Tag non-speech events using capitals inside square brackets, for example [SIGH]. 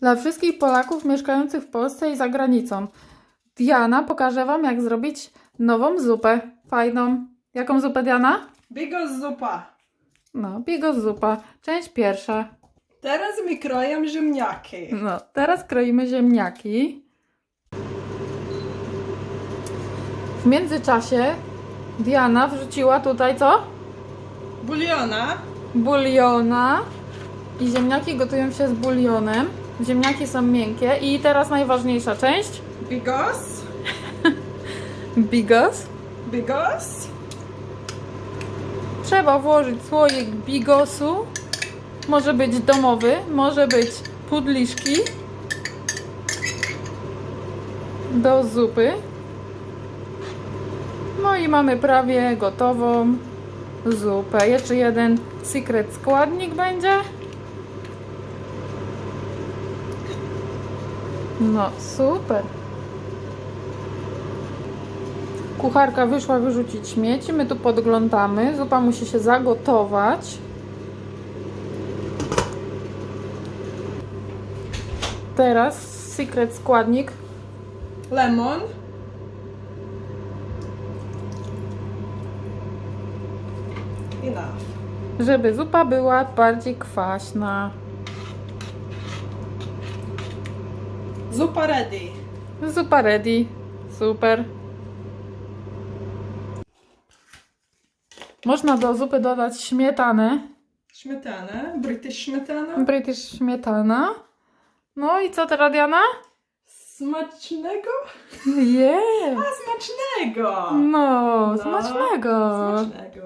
Dla wszystkich Polaków mieszkających w Polsce i za granicą. Diana pokaże Wam, jak zrobić nową zupę. Fajną. Jaką zupę, Diana? Bigos zupa. No, bigos zupa. Część pierwsza. Teraz mi kroję ziemniaki. No, teraz kroimy ziemniaki. W międzyczasie Diana wrzuciła tutaj co? Buliona. Buliona. I ziemniaki gotują się z bulionem. Ziemniaki są miękkie. I teraz najważniejsza część. Bigos. [LAUGHS] Bigos. Bigos. Trzeba włożyć słoik bigosu. Może być domowy, może być pudliszki. Do zupy. No i mamy prawie gotową zupę. Jeszcze jeden secret składnik będzie. No, super. Kucharka wyszła wyrzucić śmieci, my tu podglądamy. Zupa musi się zagotować. Teraz secret składnik. Lemon. Enough. żeby zupa była bardziej kwaśna. Zupa ready. Zupa ready. Super. Można do zupy dodać śmietanę. Śmietanę. British śmietana. British śmietana. No i co teraz, Diana? Smacznego? Je. A, smacznego! No, No, smacznego. Smacznego.